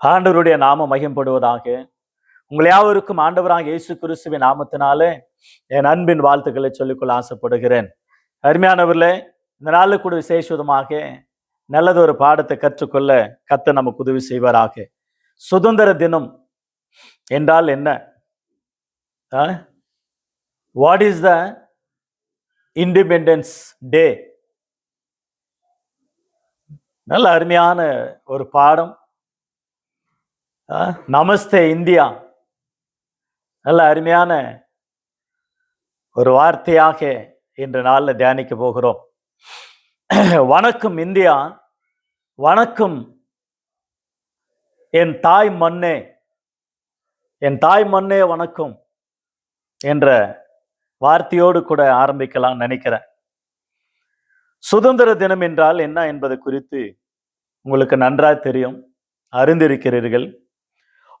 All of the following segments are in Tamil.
ஆண்டவருடைய நாம மகிம்படுவதாக உங்கள் யாவருக்கும் ஆண்டவராக இயேசு கிறிஸ்துவின் நாமத்தினாலே என் அன்பின் வாழ்த்துக்களை சொல்லிக்கொள்ள ஆசைப்படுகிறேன். அருமையானவர்களே இந்த நாளில் கூட விசேஷமாக நல்லதொரு பாடத்தை கற்றுக்கொள்ள கத்த நமக்கு உதவி செய்வாராக. சுதந்திர தினம் என்றால் என்ன? What is the independence day நல்ல அருமையான ஒரு பாடம். நமஸ்தே இந்தியா. நல்ல அருமையான ஒரு வார்த்தையாக இன்று நாளில் தியானிக்க போகிறோம். வணக்கம் இந்தியா. வணக்கம் என் தாய் மண்ணே என் தாய் மண்ணே வணக்கம் என்ற வார்த்தையோடு கூட ஆரம்பிக்கலாம் நினைக்கிறேன். சுதந்திர தினம் என்றால் என்ன என்பது குறித்து உங்களுக்கு நன்றாக தெரியும் அறிந்திருக்கிறீர்கள்.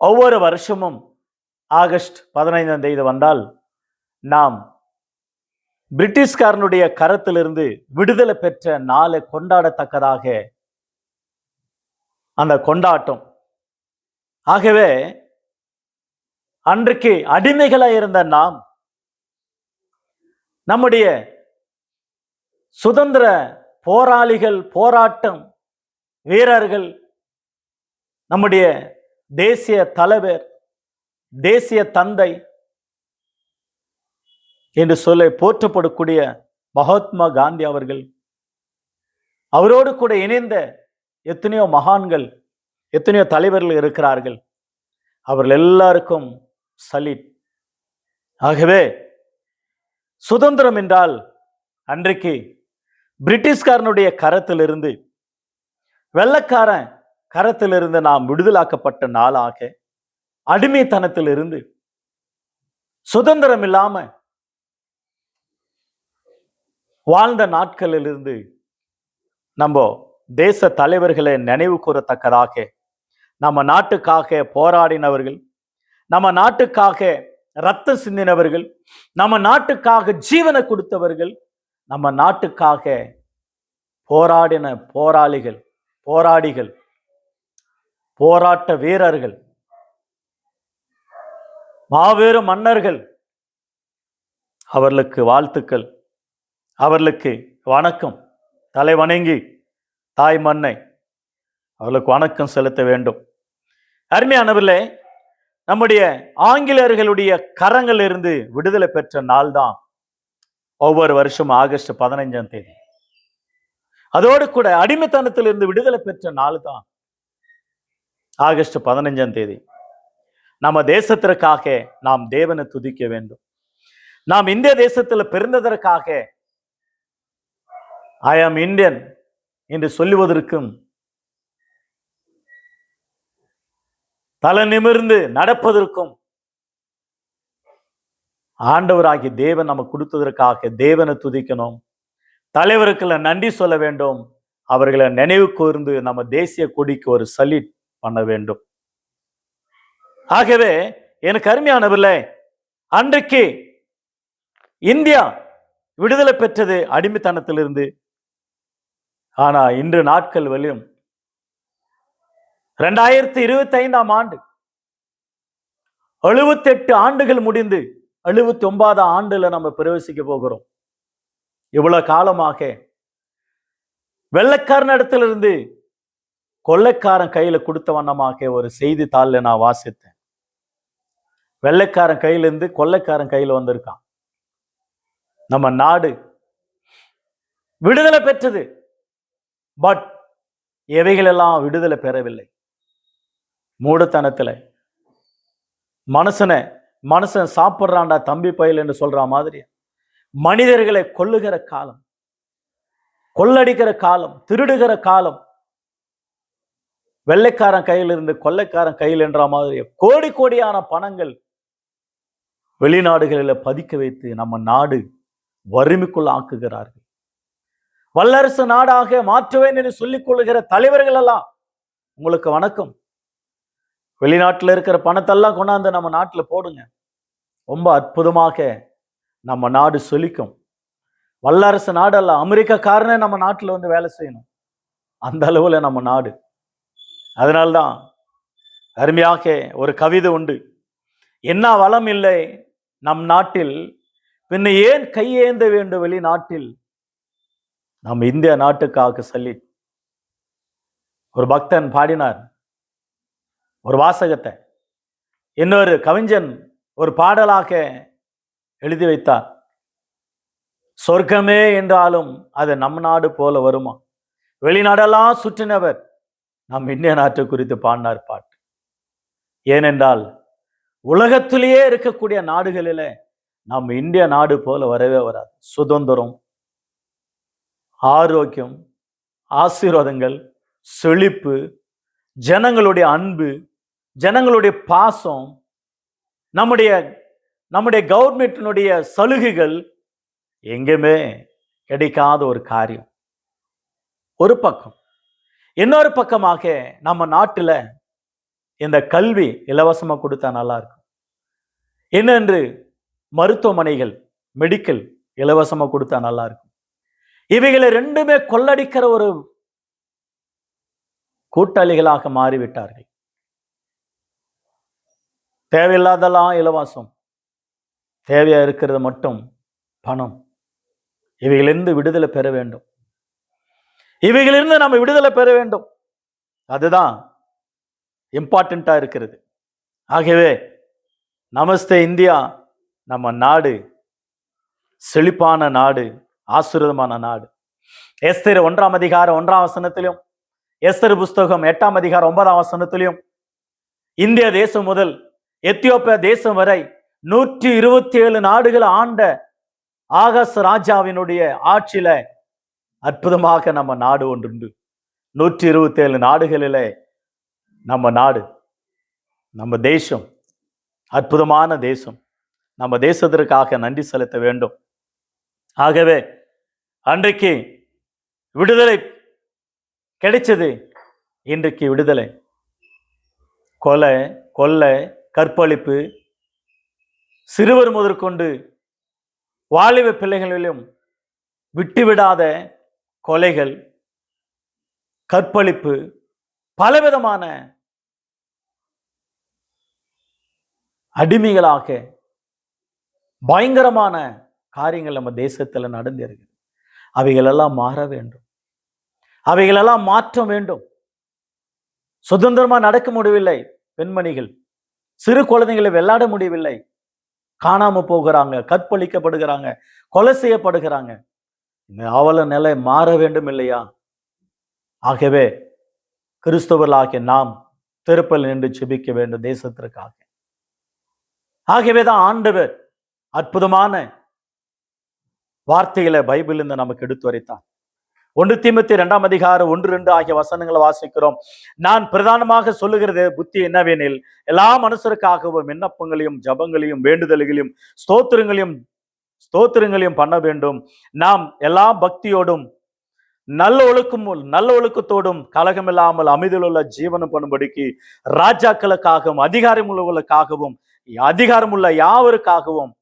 ஒவ்வொரு வருஷமும் ஆகஸ்ட் பதினைந்தாம் தேதி வந்தால் நாம் பிரிட்டிஷ்காரனுடைய கரத்திலிருந்து விடுதலை பெற்ற நாளை கொண்டாடத்தக்கதாக அந்த கொண்டாட்டம். ஆகவே அன்றைக்கு அடிமைகளாக இருந்த நாம் நம்முடைய சுதந்திர போராளிகள் போராட்டம் வீரர்கள் நம்முடைய தேசிய தலைவர் தேசிய தந்தை என்று சொல்ல போற்றப்படக்கூடிய மகாத்மா காந்தி அவர்கள். அவரோடு கூட இணைந்த எத்தனையோ மகான்கள் எத்தனையோ தலைவர்கள் இருக்கிறார்கள். அவர்கள் எல்லாருக்கும் சலிட். ஆகவே சுதந்திரம் என்றால் அன்றைக்கு பிரிட்டிஷ்காரனுடைய கரத்திலிருந்து வெள்ளக்காரன் கரத்திலிருந்து நாம் விடுதலாக்கப்பட்ட நாளாக அடிமைத்தனத்திலிருந்து சுதந்திரம் இல்லாம வாழ்ந்த நாட்களிலிருந்து நம்ம தேச தலைவர்களை நினைவு கூறத்தக்கதாக நம்ம நாட்டுக்காக போராடினவர்கள் நம்ம நாட்டுக்காக ரத்தம் சிந்தினவர்கள் நம்ம நாட்டுக்காக ஜீவனை கொடுத்தவர்கள் நம்ம நாட்டுக்காக போராடின போராளிகள் போராடிகள். போராட்ட வீரர்கள் மாபெரும் மன்னர்கள் அவர்களுக்கு வாழ்த்துக்கள். அவர்களுக்கு வணக்கம். தலை வணங்கி தாய் மண்ணை அவர்களுக்கு வணக்கம் செலுத்த வேண்டும். அருமையானவர்களே நம்முடைய ஆங்கிலேயர்களுடைய கரங்களிலிருந்து விடுதலை பெற்ற நாள் தான் ஒவ்வொரு வருஷம் ஆகஸ்ட் பதினைஞ்சாம் தேதி. அதோடு கூட அடிமைத்தனத்திலிருந்து விடுதலை பெற்ற நாள் தான் ஆகஸ்ட் பதினஞ்சாம் தேதி. நம்ம தேசத்திற்காக நாம் தேவனை துதிக்க வேண்டும். நாம் இந்திய தேசத்தில் பிறந்ததற்காக ஐ ஆம் இந்தியன் என்று சொல்லுவதற்கும் தலை நிமிர்ந்து நடப்பதற்கும் ஆண்டவராகி தேவன் நமக்கு கொடுத்ததற்காக தேவனை துதிக்கணும். தலைவருக்குள்ள நன்றி சொல்ல வேண்டும். அவர்களை நினைவு கூர்ந்து நம்ம தேசிய கொடிக்கு ஒரு சல்யூட் பண்ண வேண்டும். ஆகவே எனக்கு அருமையானவில்லை அன்றைக்கு இந்தியா விடுதலை பெற்றது அடிமைத்தனத்திலிருந்து. ஆனா இன்று நாட்கள் வலியும் ரெண்டாயிரத்தி இருபத்தி ஐந்தாம் ஆண்டு எழுபத்தெட்டு ஆண்டுகள் முடிந்து எழுபத்தி ஒன்பதாம் ஆண்டுல நம்ம பிரவேசிக்க போகிறோம். இவ்வளவு காலமாக வெள்ளைக்காரன் இடத்திலிருந்து கொள்ளைக்காரன் கையில கொடுத்த வண்ணமாக ஒரு செய்தித்தாள்ல நான் வாசித்தேன். வெள்ளைக்காரன் கையிலிருந்து கொள்ளைக்காரன் கையில வந்திருக்கான். நம்ம நாடு விடுதலை பெற்றது. பட் எவைகளெல்லாம் விடுதலை பெறவில்லை? மூடத்தனத்துல. மனுஷனை மனுஷன் சாப்பிட்றான்டா தம்பி பயில் என்று சொல்ற மாதிரி மனிதர்களை கொல்லுகிற காலம் கொள்ளடிக்கிற காலம் திருடுகிற காலம் வெள்ளைக்காரன் கையில் இருந்து கொள்ளைக்காரன் கையில் என்ற மாதிரி கோடி கோடியான பணங்கள் வெளிநாடுகளில் பதிக்க வைத்து நம்ம நாடு வறுமைக்குள் ஆக்குகிறார்கள். வல்லரசு நாடாக மாற்றுவேன் என்று சொல்லிக் கொள்ளுகிற தலைவர்கள் எல்லாம் உங்களுக்கு வணக்கம். வெளிநாட்டில் இருக்கிற பணத்தெல்லாம் கொண்டாந்து நம்ம நாட்டில் போடுங்க. ரொம்ப அற்புதமாக நம்ம நாடு சொல்லிக்கும் வல்லரசு நாடெல்லாம் அமெரிக்காக்காரனே நம்ம நாட்டில் வந்து வேலை செய்யணும். அந்த அளவில் நம்ம நாடு. அதனால்தான் அருமையாக ஒரு கவிதை உண்டு. என்ன வளம் இல்லை நம் நாட்டில் பின்ன ஏன் கையேந்த வேண்டும் வெளிநாட்டில்? நம் இந்திய நாட்டுக்காக சொல்லி ஒரு பக்தன் பாடினார். ஒரு வாசகத்தை. இன்னொரு கவிஞன் ஒரு பாடலாக எழுதி வைத்தார். சொர்க்கமே என்றாலும் அது நம் நாடு போல வருமா? வெளிநாடெல்லாம் சுற்றினவர் நம் இந்திய நாட்டு குறித்து பாடினார் பாட்டு. ஏனென்றால் உலகத்திலேயே இருக்கக்கூடிய நாடுகளில நம் இந்திய நாடு போல வரவே வராது. சுதந்திரம் ஆரோக்கியம் ஆசீர்வாதங்கள் செழிப்பு ஜனங்களுடைய அன்பு ஜனங்களுடைய பாசம் நம்முடைய நம்முடைய கவர்மெண்டினுடைய சலுகைகள் எங்கேயுமே கிடைக்காத ஒரு காரியம். ஒரு பக்கம் இன்னொரு பக்கமாக நம்ம நாட்டில் இந்த கல்வி இலவசமாக கொடுத்தா நல்லா இருக்கும். என்னென்று மருத்துவமனைகள் மெடிக்கல் இலவசமாக கொடுத்தா நல்லா இருக்கும். இவைகளை ரெண்டுமே கொள்ளடிக்கிற ஒரு கூட்டாளிகளாக மாறிவிட்டார்கள். தேவையில்லாதெல்லாம் இலவசம். தேவையாக இருக்கிறது மட்டும் பணம். இவைகளிலிருந்து விடுதலை பெற வேண்டும். இவைகளிலிருந்து நம்ம விடுதலை பெற வேண்டும். அதுதான் இம்பார்ட்டண்ட்டாக இருக்கிறது. ஆகவே நமஸ்தே இந்தியா நம்ம நாடு செழிப்பான நாடு ஆசீர்வாதமான நாடு. எஸ்தர் ஒன்றாம் அதிகாரம் ஒன்றாம் வசனத்திலும் எஸ்தர் புஸ்தகம் எட்டாம் அதிகாரம் ஒன்பதாம் வசனத்திலும் இந்திய தேசம் முதல் எத்தியோப்பியா தேசம் வரை நூற்றி இருபத்தி ஏழு நாடுகள் ஆண்ட ஆகாச ராஜாவினுடைய ஆட்சியில அற்புதமாக நம்ம நாடு ஒன்றுண்டு. நூற்றி இருபத்தேழு நாடுகளில் நாடுகளிலே நம்ம நாடு நம்ம தேசம் அற்புதமான தேசம். நம்ம தேசத்திற்காக நன்றி செலுத்த வேண்டும். ஆகவே அன்றைக்கு விடுதலை கிடைச்சது. இன்றைக்கு விடுதலை. கொலை கொள்ளை கற்பழிப்பு சிறுவர் முதற்கொண்டு வாலிப பிள்ளைகளிலும் விட்டுவிடாத கொலைகள் கற்பழிப்பு பலவிதமான அடிமைகளாக பயங்கரமான காரியங்கள் நம்ம தேசத்தில் நடந்திருக்கு அவைகளெல்லாம் மாற வேண்டும். அவைகளெல்லாம் மாற்ற வேண்டும். சுதந்திரமா நடக்க முடியவில்லை பெண்மணிகள். சிறு குழந்தைகளை விளையாட முடியவில்லை. காணாமல் போகிறாங்க கற்பழிக்கப்படுகிறாங்க கொலை செய்யப்படுகிறாங்க. இந்த அவல நிலை மாற வேண்டும் இல்லையா? ஆகவே கிறிஸ்தவர்களாகிய நாம் திருப்பல் நின்று செபிக்க வேண்டும் தேசத்திற்காக. ஆகவேதான் ஆண்டவர் அற்புதமான வார்த்தைகளை பைபிளிலிருந்து நமக்கு எடுத்து வரைத்தார் ஒன்று தீமத்தி இரண்டாம் அதிகாரம் ஒன்று ரெண்டு ஆகிய வசனங்களை வாசிக்கிறோம். நான் பிரதானமாக சொல்லுகிறது புத்தி என்னவெனில் எல்லா மனுஷருக்காகவும் விண்ணப்பங்களையும் ஜபங்களையும் வேண்டுதல்களையும் ஸ்தோத்திரங்களையும் ஸ்தோத்திரங்களையும் பண்ண வேண்டும். நாம் எல்லா பக்தியோடும் நல்ல ஒழுக்கம் நல்ல ஒழுக்கத்தோடும் கலகமில்லாமல் அமைதியிலுள்ள ஜீவனம் பண்ணும்படிக்கு ராஜாக்களுக்காகவும் அதிகாரம் உள்ளவர்களுக்காகவும் அதிகாரம் உள்ள யாவருக்காகவும்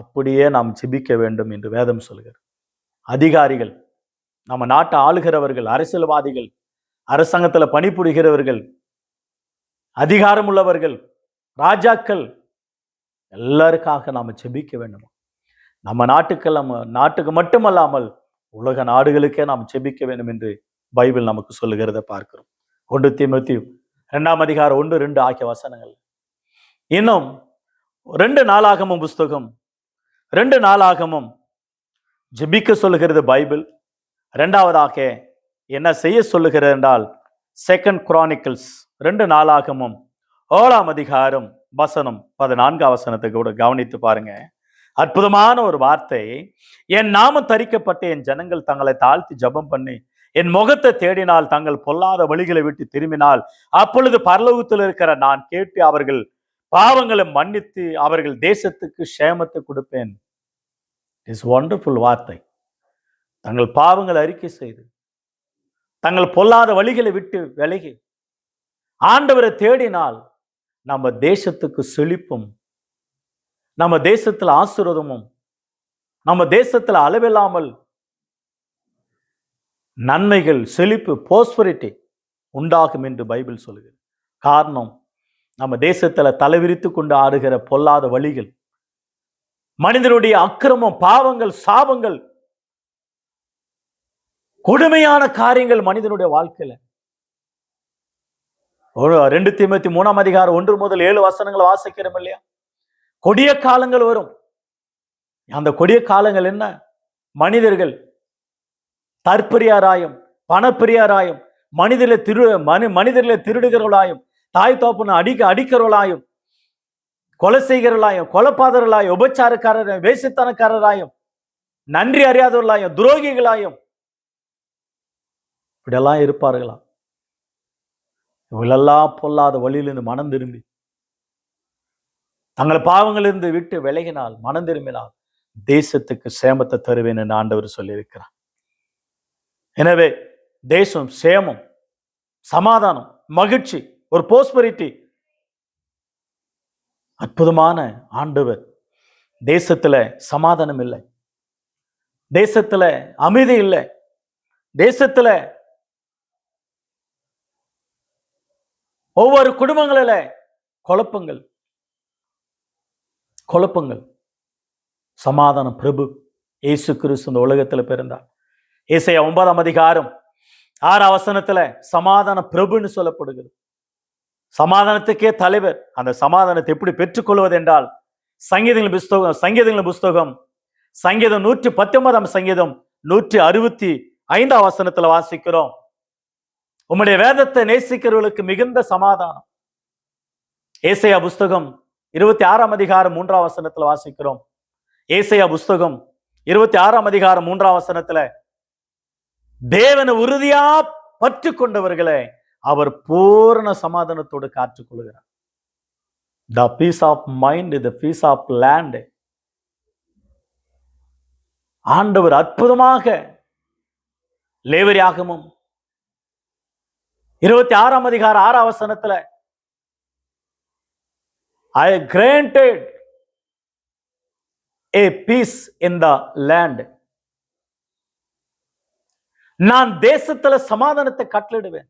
அப்படியே நாம் ஜிபிக்க வேண்டும் என்று வேதம் சொல்கிறார் அதிகாரிகள் நம்ம நாட்டை ஆளுகிறவர்கள் அரசியல்வாதிகள் அரசாங்கத்துல பணிபுரிகிறவர்கள் அதிகாரம் உள்ளவர்கள் ராஜாக்கள் எல்லாருக்காக நாம் ஜெபிக்க வேண்டும்? நம்ம நாட்டுக்கு நாட்டுக்கு மட்டுமல்லாமல் உலக நாடுகளுக்கே நாம் ஜெபிக்க வேண்டும் என்று பைபிள் நமக்கு சொல்லுகிறத பார்க்கிறோம். ஒன்று திமுத்தி இரண்டாம் அதிகாரம் ஒன்று ரெண்டு ஆகிய வசனங்கள். இன்னும் ரெண்டு நாளாகமும் புஸ்தகம் ரெண்டு நாளாகமும் ஜெபிக்க சொல்லுகிறது பைபிள். ரெண்டாவதாக என்ன செய்ய சொல்லுகிறது என்றால் செகண்ட் குரானிக்கல்ஸ் ரெண்டு நாளாகமும் ஏழாம் அதிகாரம் வசனம் பதினான்கு வசனத்தை கூட கவனித்து பாருங்க. அற்புதமான ஒரு வார்த்தை. என் நாமம் தரிக்கப்பட்ட என் ஜனங்கள் தங்களை தாழ்த்தி ஜெபம் பண்ணி என் முகத்தை தேடினால் தங்கள் பொல்லாத வழிகளை விட்டு திரும்பினால் அப்பொழுது பரலோகத்தில் இருக்கிற நான் கேட்டு அவர்கள் பாவங்களை மன்னித்து அவர்கள் தேசத்துக்கு சேமத்தை கொடுப்பேன். இஸ் ஒண்டர்ஃபுல் வார்த்தை. தங்கள் பாவங்களை அறிக்கை செய்து தங்கள் பொல்லாத வழிகளை விட்டு விலகி ஆண்டவரை தேடினால் நம்ம தேசத்துக்கு செழிப்பும் நம்ம தேசத்துல ஆசீர்வாதமும் நம்ம தேசத்துல அளவில்லாமல் நன்மைகள் செழிப்பு போஸ்பரிட்டி உண்டாகும் என்று பைபிள் சொல்லுகிறது. காரணம் நம்ம தேசத்துல தலைவிரித்து கொண்டு ஆடுகிற பொல்லாத வழிகள் மனிதனுடைய அக்கிரமம் பாவங்கள் சாபங்கள் கொடுமையான காரியங்கள் மனிதனுடைய வாழ்க்கையில. ஒரு ரெண்டு தீமத்தி மூணாம் அதிகாரம் ஒன்று முதல் ஏழு வசனங்களை வாசிக்கிறோம் இல்லையா? கொடிய காலங்கள் வரும். அந்த கொடிய காலங்கள் என்ன? மனிதர்கள் தற்பிரியாராயும் பணப்பிரியாராயும் மனிதர்களை திரு மனி மனிதர்களை திருடுகிறவர்களாயும் தாய் தோப்புன்னு அடிக்க அடிக்கிறவர்களாயும் கொலை செய்கிறவர்களாயும் கொலைப்பாதர்களாயும் உபச்சாரக்காரராயும் வேசித்தனக்காரராயும் நன்றி அறியாதவர்களாயும் துரோகிகளாயும் இப்படியெல்லாம் இருப்பார்களாம். இவங்களெல்லாம் பொல்லாத வழியிலிருந்து மனம் திரும்பி தங்கள் பாவங்களிலிருந்து விட்டு விலகினால் மனம் திரும்பினால் தேசத்துக்கு சேமத்தை தருவேன் என்று ஆண்டவர் சொல்லியிருக்கிறார். எனவே தேசம் சேமம் சமாதானம் மகிழ்ச்சி ஒரு போஸ்பரிட்டி அற்புதமான ஆண்டவர். தேசத்துல சமாதானம் இல்லை. தேசத்துல அமைதி இல்லை. தேசத்துல ஒவ்வொரு குடும்பங்களில குழப்பங்கள் குழப்பங்கள். சமாதான பிரபு இயேசு கிறிஸ்து இந்த உலகத்துல பிறந்தார். ஏசையா ஒன்பதாம் அதிகாரம் ஆறு அவசனத்துல சமாதான பிரபுன்னு சொல்லப்படுகிறது. சமாதானத்துக்கே தலைவர். அந்த சமாதானத்தை எப்படி பெற்றுக்கொள்வது என்றால் சங்கீதங்கள் புஸ்தகம் சங்கீதங்கள் புஸ்தகம் சங்கீதம் நூற்றி பத்தொன்பதாம் சங்கீதம் நூற்றி அறுபத்தி ஐந்தாம் வசனத்துல வாசிக்கிறோம். உம்முடைய வேதத்தை நேசிக்கிறவர்களுக்கு மிகுந்த சமாதானம். ஏசையா புஸ்தகம் இருபத்தி ஆறாம் அதிகாரம் மூன்றாம் வசனத்துல வாசிக்கிறோம். ஏசையா புஸ்தகம் இருபத்தி ஆறாம் அதிகாரம் மூன்றாம் வசனத்துல தேவனை உறுதியா பற்று கொண்டவர்களை அவர் பூரண சமாதானத்தோடு காற்றுக்கொள்கிறார் the peace of mind the peace of land ஆண்டவர் அற்புதமாக லேவரியாகமும் இருபத்தி ஆறாம் அதிகார ஆறாம் வசனத்துல I granted a peace in the land நான் தேசத்துல சமாதானத்தை கட்டளிடுவேன்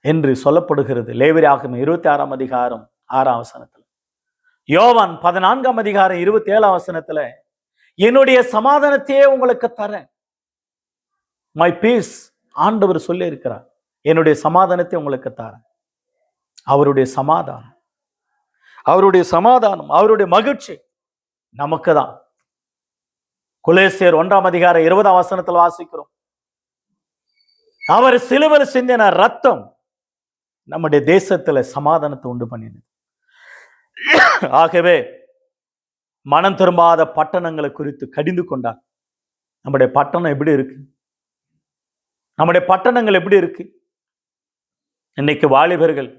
என்று சொல்லப்படுகிறது. லேவரியாகும் இருபத்தி ஆறாம் அதிகாரம் ஆறாம் வசனத்துல. யோவான் பதினான்காம் அதிகாரம் இருபத்தி ஏழாம் வசனத்துல என்னுடைய சமாதானத்தையே உங்களுக்கு தரேன். மை பீஸ் ஆண்டவர் சொல்லி இருக்கிறார் என்னுடைய சமாதானத்தை உங்களுக்கு தரேன். அவருடைய சமாதானம். அவருடைய சமாதானம் அவருடைய மகிழ்ச்சி நமக்கு தான் குலேசியர் ஒன்றாம் அதிகாரம் இருபதாம் வசனத்தில் வாசிக்கிறோம். அவர் சிலுவர் சிந்தின ரத்தம் நம்முடைய தேசத்துல சமாதானத்தை உண்டு பண்ணினது. ஆகவே மனம் திரும்பாத பட்டணங்களை குறித்து கடிந்து கொண்டார். நம்முடைய பட்டணம் எப்படி இருக்கு? நம்முடைய பட்டணங்கள் எப்படி இருக்கு? இன்னைக்கு வாலிபர்கள்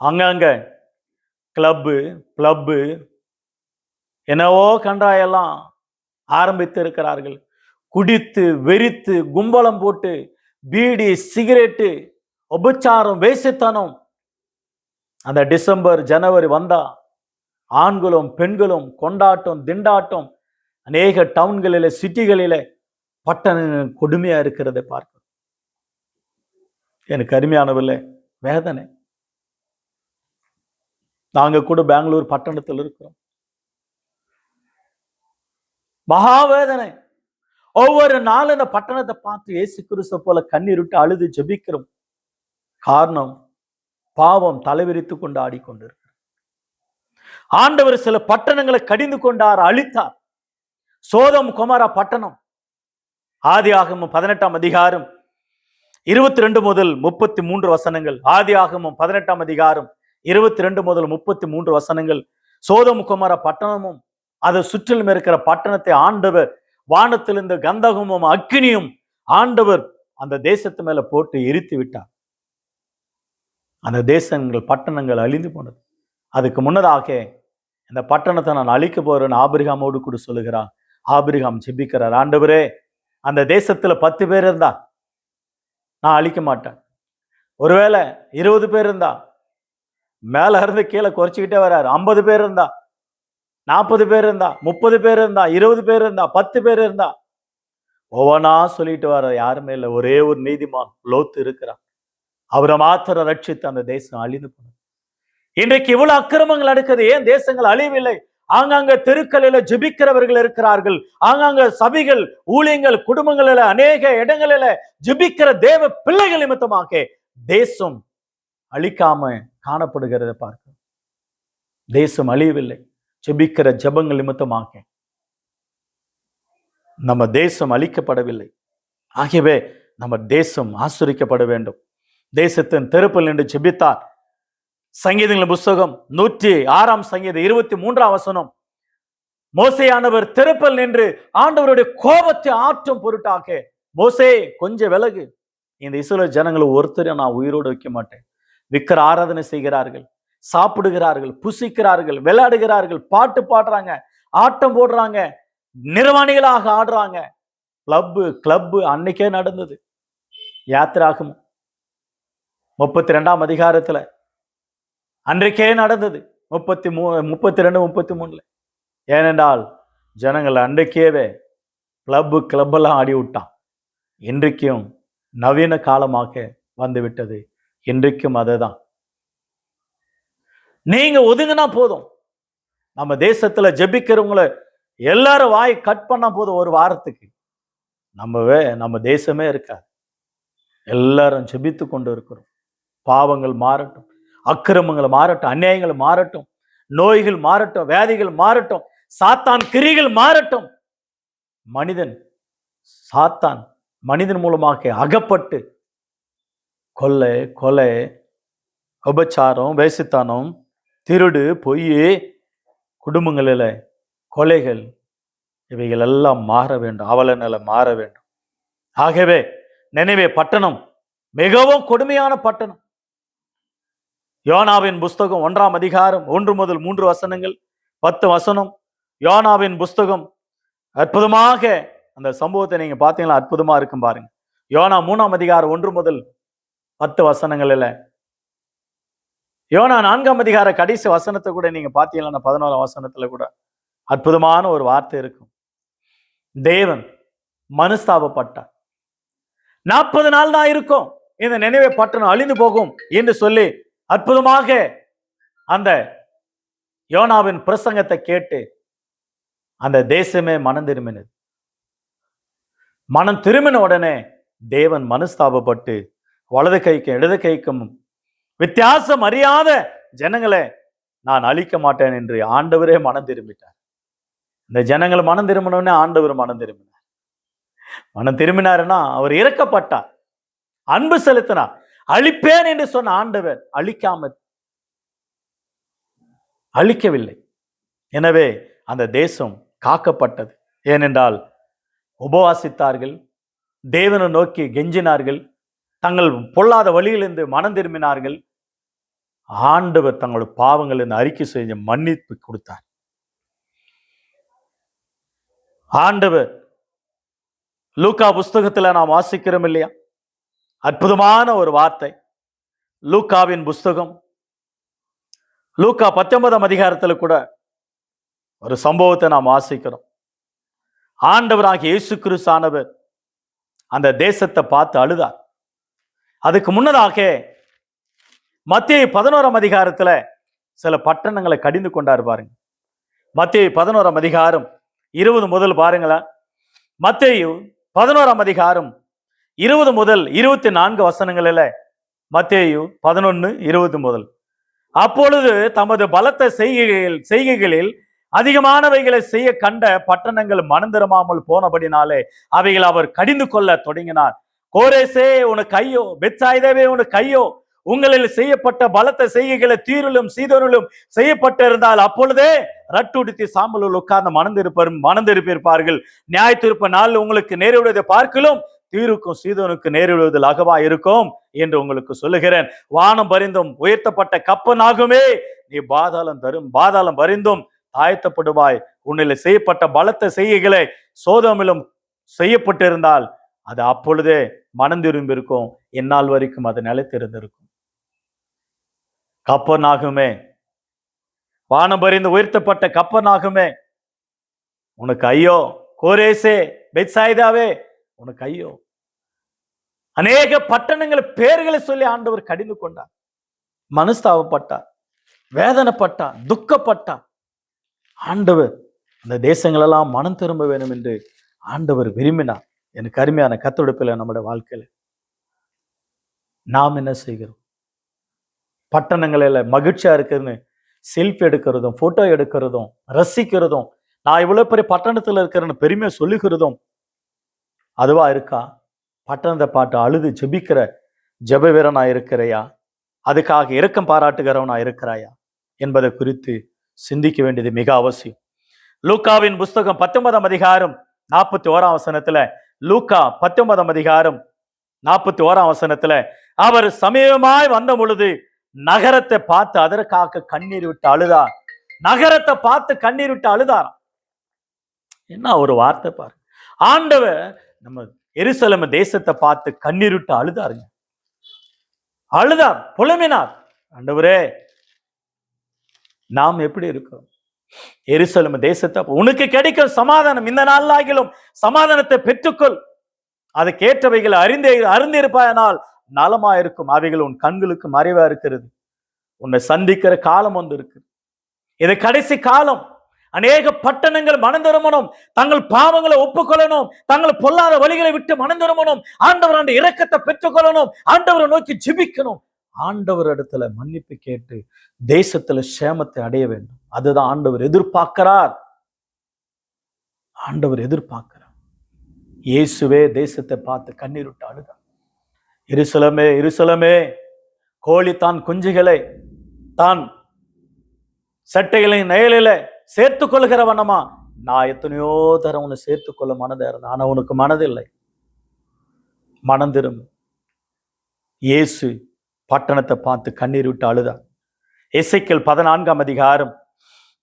அங்கங்க கிளப்பு பிளப்பு என்னவோ கன்றாயெல்லாம் ஆரம்பித்து இருக்கிறார்கள் குடித்து வெறித்து கும்பலம் போட்டு பீடி சிகரெட்டு உபச்சாரம் வேசித்தனம். அந்த டிசம்பர் ஜனவரி வந்தா ஆண்களும் பெண்களும் கொண்டாட்டம் திண்டாட்டம் அநேக டவுன்களில சிட்டிகளில பட்டண கொடுமையா இருக்கிறதை பார்க்கிறோம். எனக்கு அருமையானவில்லை வேதனை. நாங்க கூட பெங்களூர் பட்டணத்தில் இருக்கிறோம். மகாவேதனை. ஒவ்வொரு நாளும் இந்த பட்டணத்தை பார்த்து ஏசு கிறிஸ்து போல கண்ணீர் விட்டு அழுது ஜபிக்கிறோம். காரணம் பாவம் தலைவிரித்து கொண்டு ஆடிக்கொண்டிருக்கிறார். ஆண்டவர் சில பட்டணங்களை கடிந்து கொண்டார் அழித்தார். சோதம் குமாரா பட்டணம். ஆதி ஆகமும் பதினெட்டாம் அதிகாரம் இருபத்தி ரெண்டு முதல் முப்பத்தி மூன்று வசனங்கள். ஆதி ஆகமும் பதினெட்டாம் அதிகாரம் இருபத்தி ரெண்டு முதல் முப்பத்தி மூன்று வசனங்கள் சோதமுகுமார பட்டணமும் அதை சுற்றிலும் இருக்கிற பட்டணத்தை ஆண்டவர் வானத்திலிருந்து கந்தகமும் அக்னியும் ஆண்டவர் அந்த தேசத்து மேல போட்டு எரித்து விட்டார். அந்த தேசங்கள் பட்டணங்கள் அழிந்து போனது. அதுக்கு முன்னதாக இந்த பட்டணத்தை நான் அழிக்க போறேன்னு ஆபிரிகாமோடு கூட சொல்லுகிறான் ஆபிரிகாம் ஜெபிக்கிறார் ஆண்டவரே அந்த தேசத்துல பத்து பேர் இருந்தா நான் அழிக்க மாட்டேன். ஒருவேளை இருபது பேர் இருந்தா மேல இருந்து கீழே குறைச்சிக்கிட்டே வர்றாரு ஐம்பது பேர் இருந்தா நாற்பது பேர் இருந்தா முப்பது பேர் இருந்தா இருபது பேர் இருந்தா பத்து பேர் இருந்தா. ஒவ்வொன்றா சொல்லிட்டு வர யாருமே இல்லை. ஒரே ஒரு நீதிமான் லோத்து இருக்கிறான். அவரை மாத்திர ரட்சித்து அந்த தேசம் அழிந்து போனது. இன்றைக்கு இவ்வளவு அக்கிரமங்கள் நடக்குது. ஏன் தேசங்கள் அழியவில்லை ஆங்காங்க தெருக்களில ஜெபிக்கிறவர்கள் இருக்கிறார்கள். ஆங்காங்க சபைகள் ஊழியங்கள் குடும்பங்களில அநேக இடங்களில ஜெபிக்கிற தேவ பிள்ளைகள் நிமித்தமாக தேசம் அழிக்காம காணப்படுகிறத பார்க்கிறோம். தேசம் அழியவில்லை. ஜெபிக்கிற ஜெபங்கள் நிமித்தமாக. நம்ம தேசம் அழிக்கப்படவில்லை. ஆகியவே நம்ம தேசம் ஆசுரிக்கப்பட வேண்டும். தேசத்தின் தெருப்பில் நின்று ஜெபித்தார். சங்கீதங்களின் புஸ்தகம் நூற்றி ஆறாம் சங்கீதம் இருபத்தி மூன்றாம் வசனம். மோசையானவர் தெருப்பில் நின்று ஆண்டவருடைய கோபத்தை ஆற்றும் பொருட்டாக மோசே கொஞ்சம் விலகு. இந்த இசுல ஜனங்களை ஒருத்தரை நான் உயிரோடு வைக்க மாட்டேன். விக்கிர ஆராதனை செய்கிறார்கள் சாப்பிடுகிறார்கள் புசிக்கிறார்கள் விளையாடுகிறார்கள் பாட்டு பாடுறாங்க ஆட்டம் போடுறாங்க நிர்வாணிகளாக ஆடுறாங்க. கிளப்பு கிளப்பு அன்னைக்கே நடந்தது. யாத்திராகும் முப்பத்தி ரெண்டாம் அதிகாரத்துல அன்றைக்கே நடந்தது. முப்பத்தி மூ முப்பத்தி ரெண்டு முப்பத்தி மூணுல ஏனென்றால் ஜனங்கள் அன்றைக்கேவே கிளப்பு கிளப்பெல்லாம் ஆடி விட்டான் இன்றைக்கும் நவீன காலமாக வந்துவிட்டது. இன்றைக்கும் இன்றைக்கும் அதுதான். நீங்க ஒதுங்கினா போதும். நம்ம தேசத்துல ஜெபிக்கிறவங்கள எல்லாரும் வாய் கட் பண்ணா போதும் ஒரு வாரத்துக்கு. நம்மவே நம்ம தேசமே இருக்காது. எல்லாரும் ஜெபித்து கொண்டு இருக்கிறோம். பாவங்கள் மாறட்டும். அக்கிரமங்கள் மாறட்டும். அநியாயங்கள் மாறட்டும். நோய்கள் மாறட்டும். வியாதிகள் மாறட்டும். சாத்தான் கிரிகள் மாறட்டும். மனிதன் சாத்தான் மனிதன் மூலமாக அகப்பட்டு கொள்ளை கொலை உபச்சாரம் வேசித்தனம் திருடு பொய் குடும்பங்களில் கொலைகள் இவைகள் எல்லாம் மாற வேண்டும் அவல நிலை மாற வேண்டும். ஆகவே நினைவே பட்டணம் மிகவும் கொடுமையான பட்டணம். யோனாவின் புஸ்தகம் ஒன்றாம் அதிகாரம் ஒன்று முதல் மூன்று வசனங்கள் பத்து வசனம். யோனாவின் புஸ்தகம் அற்புதமாக அந்த சம்பவத்தை நீங்க பார்த்தீங்களா? அற்புதமா இருக்கும் பாருங்க. யோனா மூணாம் அதிகாரம் ஒன்று முதல் பத்து வசனங்கள்ல. யோனா நான்காம் அதிகார கடைசி வசனத்தை கூட நீங்க பார்த்தீங்கன்னா பதினோராம் வசனத்துல கூட. அற்புதமான ஒரு வார்த்தை இருக்கும். தேவன் மனுஸ்தாபப்பட்டார். நாற்பது நாள் தான் இருக்கும். இந்த நினைவை பட்டணம் அழிந்து போகும் என்று சொல்லி அற்புதமாக அந்த யோனாவின் பிரசங்கத்தை கேட்டு அந்த தேசமே மனம் திரும்பினது. மனம் திரும்பின உடனே தேவன் மனுஸ்தாபப்பட்டு வலது கைக்கும் இடது கைக்கும் வித்தியாசம் அறியாத ஜனங்களை நான் அழிக்க மாட்டேன் என்று ஆண்டவரே மனம் திரும்பிட்டார். இந்த ஜனங்களை மனம் திரும்பினோடனே ஆண்டவர் மனம் திரும்பினார். மனம் திரும்பினாருன்னா அவர் இறக்கப்பட்டார். அன்பு செலுத்தினார். அழிப்பேன் என்று சொன்ன ஆண்டவர் அழிக்காம அழிக்கவில்லை. எனவே அந்த தேசம் காக்கப்பட்டது. ஏனென்றால் உபவாசித்தார்கள் தேவனை நோக்கி கெஞ்சினார்கள் தங்கள் பொல்லாத வழியிலிருந்து மனம் திரும்பினார்கள். ஆண்டவர் தங்களோட பாவங்கள் என்று அறிக்கை செய்ய மன்னிப்பு கொடுத்தார். ஆண்டவர் லூக்கா புஸ்தகத்தில் நாம் வாசிக்கிறோம் இல்லையா? அற்புதமான ஒரு வார்த்தை. லூக்காவின் புஸ்தகம். லூக்கா பத்தொன்பதாம் அதிகாரத்தில் கூட ஒரு சம்பவத்தை நாம் வாசிக்கிறோம். ஆண்டவராகிய இயேசு கிறிஸ்தானவர் அந்த தேசத்தை பார்த்து அழுதார். அதுக்கு முன்னதாக மத்திய பதினோராம் அதிகாரத்தில் சில பட்டணங்களை கடிந்து கொண்டார் பாருங்க. மத்திய பதினோராம் அதிகாரம் இருபது முதல் பாருங்களேன். மத்திய பதினோராம் அதிகாரம் இருபது முதல் இருபத்தி நான்கு வசனங்களில் மத்தேயு பதினொன்று இருபது முதல். அப்பொழுது தமது பலத்த செய்கைகள் செய்கைகளில் அதிகமானவைகளை செய்ய கண்ட பட்டணங்கள் மனந்திரமாமல் போனபடினாலே அவைகள் அவர் கடிந்து கொள்ள தொடங்கினார். கோரேசே உனக்கு ஐயோ பெட்சாயுதவே உனக்கு ஐயோ உங்களில் செய்யப்பட்ட பலத்த செய்கைகளை தீரிலும் சீதோனிலும் செய்யப்பட்டிருந்தால் அப்பொழுதே ரட்டுடுத்தி சாம்பலில் உட்கார்ந்து மணந்திருப்பர் மணந்திருப்பிருப்பார்கள். நியாய திருப்ப நாள் உங்களுக்கு நேரிடுவதை பார்க்கலும் தீருக்கும் சீதனுக்கு நேரிடுவதில் அகவா இருக்கும் என்று உங்களுக்கு சொல்லுகிறேன். வானம் பரிந்தும் உயர்த்தப்பட்ட கப்பனாகுமே நீ பாதாளம் தரும் பாதாளம் பரிந்தும் தாழ்த்தப்படுவாய் உன்னில் செய்யப்பட்ட பலத்த செய்கைகளை சோதமிலும் செய்யப்பட்டிருந்தால் அது அப்பொழுதே மனம் திரும்பியிருக்கும் எந்நாள் வரைக்கும் அது நிலைத்திருந்திருக்கும். கப்பனாகுமே. வானம் பரிந்து உயர்த்தப்பட்ட கப்பனாகுமே. உனக்கு ஐயோ. கோரேசே பெட்சாயிதாவே உனக்கு ஐயோ. அநேக பட்டணங்களை பேர்களை சொல்லி ஆண்டவர் கடிந்து கொண்டார். மனஸ்தாபப்பட்டார். வேதனைப்பட்டார். துக்கப்பட்டார். ஆண்டவர் இந்த தேசங்களெல்லாம் மனம் திரும்ப வேணும் என்று ஆண்டவர் விரும்பினார். எனக்கு அருமையான கத்தொடுப்பில் நம்முடைய வாழ்க்கையில். நாம் என்ன செய்கிறோம்? பட்டணங்களில் மகிழ்ச்சியா இருக்குதுன்னு செல்ஃபி எடுக்கிறதும் ஃபோட்டோ எடுக்கிறதும் ரசிக்கிறதும் நான் இவ்வளோ பெரிய பட்டணத்தில் இருக்கிறேன்னு பெருமையை சொல்லுகிறதும் அதுவா இருக்கா? பட்டணத்தை பாட்டு அழுது ஜெபிக்கிற ஜெப வீரனா இருக்கிறையா? அதுக்காக இரக்கம் பாராட்டுகிறவனா இருக்கிறாயா? என்பதை குறித்து சிந்திக்க வேண்டியது மிக அவசியம். லூக்காவின் புஸ்தகம் பத்தொன்பதாம் அதிகாரம் நாற்பத்தி ஓராம் வசனத்துல லூக்கா பத்தொன்பதாம் அதிகாரம் நாற்பத்தி ஓராம் வசனத்துல அவர் சமீபமாய் வந்த பொழுது நகரத்தை பார்த்து அதற்காக கண்ணீர் விட்டு அழுதார். நகரத்தை பார்த்து கண்ணீர் விட்டு அழுதார் என்ன ஒரு வார்த்தை பாரு. ஆண்டவர் நம்ம எருசலம தேசத்தை பார்த்து கண்ணீர் விட்டு அழுதாருங்க. அழுதார் புலமினார் ஆண்டவரே நாம் எப்படி இருக்கோம்? எருசலேம் தேசத்தை உனக்கு கிடைக்கும் சமாதானம் இந்த நாளாகிலும். சமாதானத்தை பெற்றுக்கொள். அதுக்கேற்றவைகளை அறிந்தே அறிந்திருப்பாயனால் நலமா இருக்கும் அவைகள் உன் கண்களுக்கு மறைவா இருக்கிறது. உன்னை சந்திக்கிற காலம் ஒன்று இருக்கு. இது கடைசி காலம். அநேக பட்டணங்கள் மனம் தங்கள் பாவங்களை ஒப்புக்கொள்ளணும். தங்கள் பொல்லாத வழிகளை விட்டு மனம் ஆண்டவர் அந்த இரக்கத்தை பெற்றுக்கொள்ளணும். ஆண்டவரை நோக்கி ஜிபிக்கணும். ஆண்டவர் இடத்துல மன்னிப்பு கேட்டு தேசத்துல சேமத்தை அடைய வேண்டும். அதுதான் ஆண்டவர் எதிர்பார்க்கிறார். ஆண்டவர் எதிர்பார்க்கிறார். இயேசுவே தேசத்தை பார்த்து கண்ணீர் விட்டு அழுதார் இருசலமே இருசலமே கோழி தான் குஞ்சுகளை தான் சட்டைகளை நயலில சேர்த்து கொள்கிற வண்ணமா நான் எத்தனையோ தரம் உன்னை சேர்த்து கொள்ள மனதாக இருந்தேன் ஆனா உனக்கு மனதில்லை. மனம் இயேசு பட்டணத்தை பார்த்து கண்ணீர் விட்டு அழுதா எசைக்கல் பதினான்காம் அதிகாரம்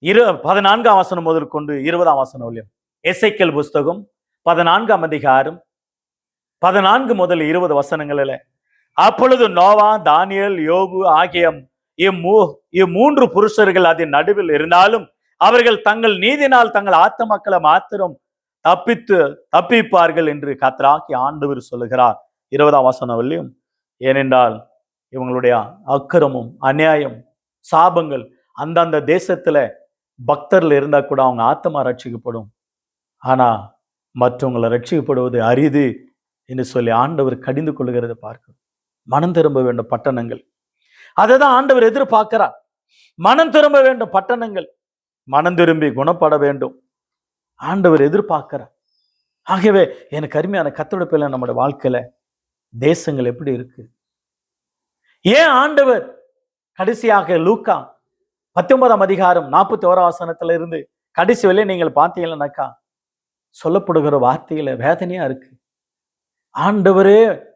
இரு பதினான்காம் வசனம் முதல் கொண்டு இருபதாம் வசனம் வரையும் எசைக்கல் புஸ்தகம் பதினான்காம் அதிகாரம் பதினான்கு முதல் இருபது வசனங்களில் அப்பொழுது நோவா தானியல் யோபு ஆகிய இம்மூ இம்மூன்று புருஷர்கள் அதன் நடுவில் இருந்தாலும் அவர்கள் தங்கள் நீதினால் தங்கள் ஆத்த மக்களை மாத்திரம் தப்பித்து தப்பிப்பார்கள் என்று கத்ராக்கி ஆண்டவர் சொல்லுகிறார். இருபதாம் வசனம் வரையும் ஏனென்றால் இவங்களுடைய அக்கிரமும் அநியாயம் சாபங்கள் அந்தந்த தேசத்தில் பக்தர்ல இருந்தால் கூட அவங்க ஆத்மா ரட்சிக்கப்படும். ஆனால் மற்றவங்களை ரட்சிக்கப்படுவது அரிது என்று சொல்லி ஆண்டவர் கடிந்து கொள்கிறத பார்க்கணும் மனம் திரும்ப வேண்டும் பட்டணங்கள். அதை தான் ஆண்டவர் எதிர்பார்க்கிறார். மனம் திரும்ப வேண்டும் பட்டணங்கள். மனம் திரும்பி குணப்பட வேண்டும். ஆண்டவர் எதிர்பார்க்கிறார். ஆகவே எனக்கு அருமையான கத்தொடுப்பில் நம்முடைய வாழ்க்கையில் தேசங்கள் எப்படி இருக்குது ஏன் ஆண்டவர் கடைசியாக லூக்கா பத்தொன்பதாம் அதிகாரம் நாற்பத்தி ஓராசனத்துல இருந்து கடைசி வரையும் நீங்கள் பார்த்தீங்கன்னாக்கா சொல்லப்படுகிற வார்த்தையில வேதனையா இருக்கு. ஆண்டவரே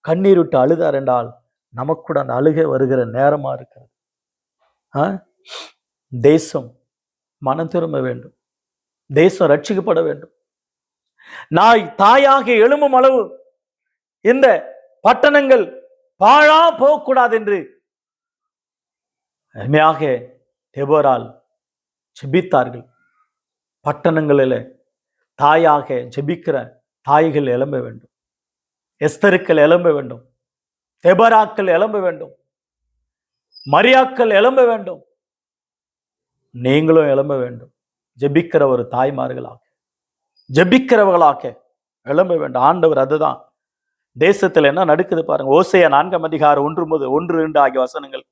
கண்ணீர் விட்டு அழுதார் என்றால் நமக்கு அந்த அழுகை வருகிற நேரமா இருக்கிறது. ஆ? தேசம் மனம் திரும்ப வேண்டும். தேசம் ரட்சிக்கப்பட வேண்டும். நாய் தாயாக எழும்பும் அளவு இந்த பட்டணங்கள் பாழா போகக்கூடாது என்று அருமையாக தெபோரால் ஜெபித்தார்கள். பட்டணங்களில் தாயாக ஜெபிக்கிற தாய்கள் எழும்ப வேண்டும். எஸ்தருக்கள் எழும்ப வேண்டும். தெபராக்கள் எழும்ப வேண்டும். மரியாக்கள் எழும்ப வேண்டும். நீங்களும் எழும்ப வேண்டும். ஜெபிக்கிற ஒரு தாய்மார்களாக ஜெபிக்கிறவர்களாக எழும்ப வேண்டும். ஆண்டவர் அதுதான் தேசத்தில் என்ன நடக்குது பாருங்க. ஓசைய நான்காம் அதிகாரம் ஒன்று முதல் ஒன்று இரண்டு ஆகிய வசனங்கள்.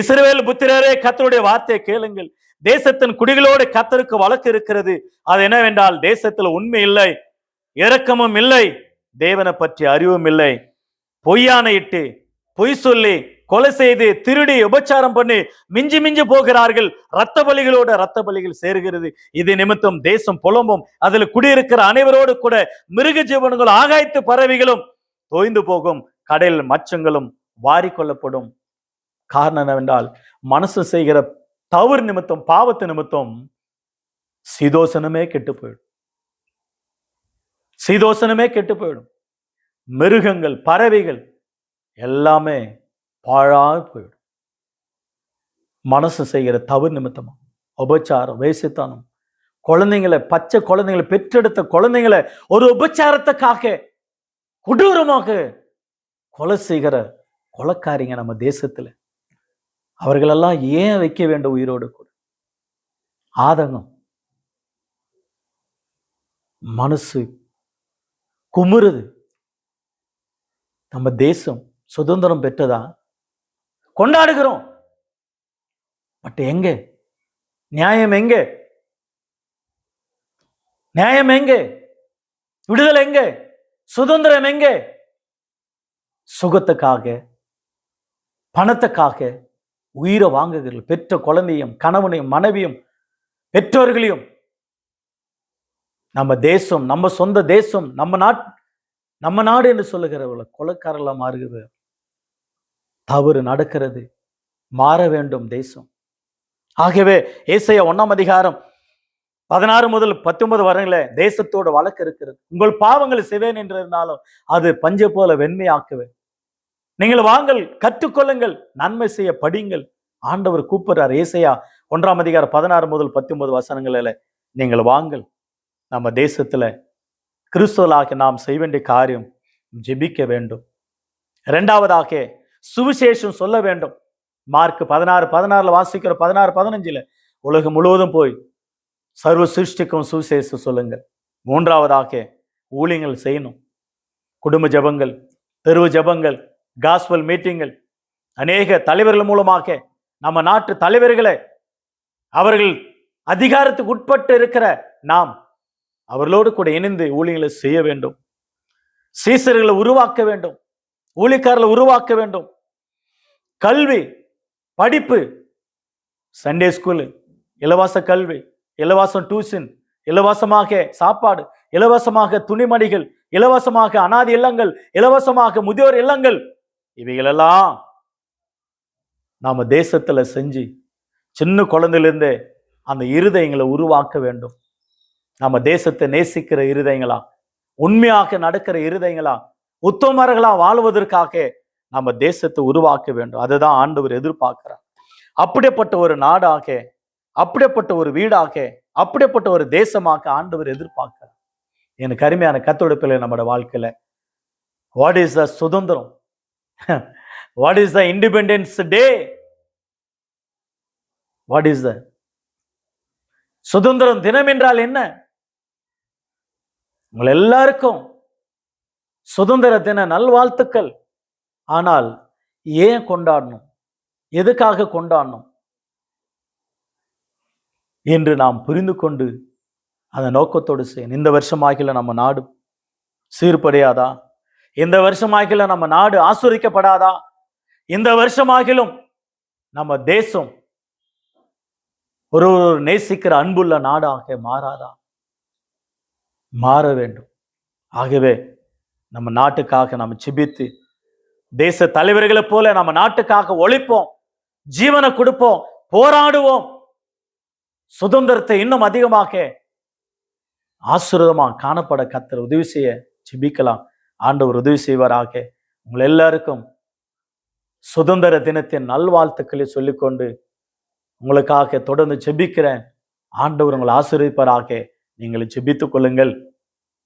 இஸ்ரேல் புத்திரரே கத்தருடைய வார்த்தையை கேளுங்கள். தேசத்தின் குடிகளோடு கத்தருக்கு வழக்கு இருக்கிறது. அது என்னவென்றால் தேசத்தில் உண்மை இல்லை இரக்கமும் இல்லை தேவனை பற்றி அறிவும் இல்லை. பொய்யானையிட்டு பொய் சொல்லி கொலை செய்து திருடி உபச்சாரம் பண்ணி மிஞ்சி மிஞ்சி போகிறார்கள். ரத்த பலிகளோட ரத்த பலிகள் சேர்கிறது. இது நிமித்தம் தேசம் புலம்பும். அதில் குடியிருக்கிற அனைவரோடு கூட மிருக ஜீவனங்களும் ஆகாய்த்து பறவைகளும் தோய்ந்து போகும். கடல் மச்சங்களும் வாரிக்கொள்ளப்படும் காரணம் என்னவென்றால் மனசு செய்கிற தவறு நிமித்தம் பாவத்து நிமித்தம் சீதோசனமே கெட்டு போயிடும். சீதோசனமே கெட்டு போயிடும். மிருகங்கள் பறவைகள் எல்லாமே பாழா போயிடும். மனசு செய்கிற தவறு நிமித்தமா உபச்சாரம் வேசித்தனம். குழந்தைங்களை பச்சை குழந்தைங்களை பெற்றெடுத்த குழந்தைங்களை ஒரு உபச்சாரத்துக்காக கொடூரமாக கொலை செய்கிற கொலைக்காரிங்க நம்ம தேசத்துல. அவர்களெல்லாம் ஏன் வைக்க வேண்டும் உயிரோடு கூட? ஆதங்கம். மனசு குமுறுது. நம்ம தேசம் சுதந்திரம் பெற்றதா? கொண்டாடுகிறோம். பட் எங்க? நியாயம் எங்க? நியாயம் எங்க? விடுதலை எங்க? சுதந்திரம் எங்கே? சுகத்துக்காக பணத்துக்காக உயிரை வாங்குகிறீர்கள். பெற்ற குழந்தையும் கணவனையும் மனைவியும் பெற்றோர்களையும். நம்ம தேசம் நம்ம சொந்த தேசம் நம்ம நாட் நம்ம நாடு என்று சொல்லுகிறவர்கள கொலைக்காரர்களா மாறுகிறது. தவறு நடக்கிறது. மாற வேண்டும் தேசம். ஆகவே ஏசைய ஒன்னாம் அதிகாரம் பதினாறு முதல் பத்தொன்பது வரங்கள தேசத்தோட வழக்கு இருக்கிறது. உங்கள் பாவங்களை செய்வேன் என்று இருந்தாலும் அது பஞ்சை போல வெண்மையாக்குவேன். நீங்கள் வாங்கள் கற்றுக்கொள்ளுங்கள் நன்மை செய்ய படிங்கள் ஆண்டவர் கூப்பிடுறார். ஏசையா ஒன்றாம் அதிகார பதினாறு முதல் பத்தொன்பது வசனங்களில் நீங்கள் வாங்கள் நம்ம தேசத்துல கிறிஸ்துவலாக நாம் செய்ய வேண்டிய காரியம் ஜெபிக்க வேண்டும். இரண்டாவதாக சுவிசேஷம் சொல்ல வேண்டும். மார்க் பதினாறு பதினாறுல வாசிக்கிற பதினாறு பதினஞ்சுல உலகம் முழுவதும் போய் சர்வ சிருஷ்டிக்கும் சுவிசேஷ சொல்லுங்கள். மூன்றாவதாக ஊழியங்கள் செய்யணும். குடும்ப ஜெபங்கள் தெருவு ஜெபங்கள் காஸ்வல் மீட்டிங்கள் அநேக தலைவர்கள் மூலமாக நம்ம நாட்டு தலைவர்களை அவர்கள் அதிகாரத்துக்கு உட்பட்டு இருக்கிற நாம் அவர்களோடு கூட இணைந்து ஊழியங்களை செய்ய வேண்டும். சீசர்களை உருவாக்க வேண்டும். ஊழிக்காரர்களை உருவாக்க வேண்டும். கல்வி படிப்பு சண்டே ஸ்கூலு இலவச கல்வி இலவசம் டியூஷன் இலவசமாக சாப்பாடு இலவசமாக துணிமணிகள் இலவசமாக அனாதி இல்லங்கள் இலவசமாக முதியோர் இல்லங்கள் இவைகளெல்லாம் நாம தேசத்துல செஞ்சு சின்ன குழந்தையிலிருந்தே அந்த இருதயங்களை உருவாக்க வேண்டும். நம்ம தேசத்தை நேசிக்கிற இருதயங்களா உண்மையாக நடக்கிற இருதயங்களா உத்தமர்களா வாழ்வதற்காக நம்ம தேசத்தை உருவாக்க வேண்டும். அதுதான் ஆண்டவர் எதிர்பார்க்கிறார். அப்படிப்பட்ட ஒரு நாடாக அப்படிப்பட்ட ஒரு வீடாக அப்படிப்பட்ட ஒரு தேசமாக ஆண்டவர் எதிர்பார்க்கிறார். எனக்கு அருமையான கத்தொடுப்பில் நம்மளோட வாழ்க்கையில் வாட் இஸ் த சுதந்திரம்? What is the independence day what is the சுதந்திரம் தினம் என்றால் என்ன? உங்கள் எல்லாருக்கும் சுதந்திர தின நல்வாழ்த்துக்கள். ஆனால் ஏன் கொண்டாடணும்? எதுக்காக கொண்டாடணும்? என்று நாம் புரிந்து கொண்டு அந்த நோக்கத்தோடு செய்யணும். இந்த வருஷமாகில நம்ம நாடு சீர்படையாதா? இந்த வருஷமாகில நம்ம நாடு ஆசுரிக்கப்படாதா இந்த வருஷமாகிலும் நம்ம தேசம் ஒரு ஒரு நேசிக்கிற அன்புள்ள நாடாக மாறாதா? மாற வேண்டும். ஆகவே நம்ம நாட்டுக்காக நம்ம செபித்து தேச தலைவர்களைப் போல நம்ம நாட்டுக்காக ஒழிப்போம். ஜீவனை கொடுப்போம். போராடுவோம். சுதந்திரத்தை இன்னும் அதிகமாக ஆசுரதமா காணப்பட கத்தர் உதவி செய்ய ஜிபிக்கலாம். ஆண்டவர் உதவி செய்வாராக. உங்கள் எல்லாருக்கும் சுதந்திர தினத்தின் நல்வாழ்த்துக்களை சொல்லிக்கொண்டு உங்களுக்காக தொடர்ந்து ஜெபிக்கிறேன். ஆண்டவர் உங்களை ஆசிரியப்பராக நீங்கள் ஜெபித்துக் கொள்ளுங்கள்.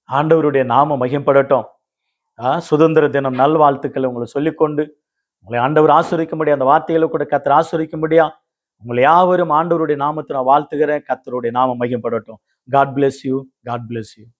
ஆண்டவருடைய நாம மகிம்படட்டும் சுதந்திர தினம் நல்வாழ்த்துக்களை உங்களை சொல்லிக்கொண்டு உங்களை ஆண்டவர் ஆசிரிக்கும்படியா அந்த வார்த்தைகளை கூட கத்தர் ஆசிரிக்கும்படியா உங்களை யாவரும் ஆண்டவருடைய நாமத்தை நான் வாழ்த்துகிறேன் கத்தருடைய நாம மையப்படட்டும் God bless you God bless you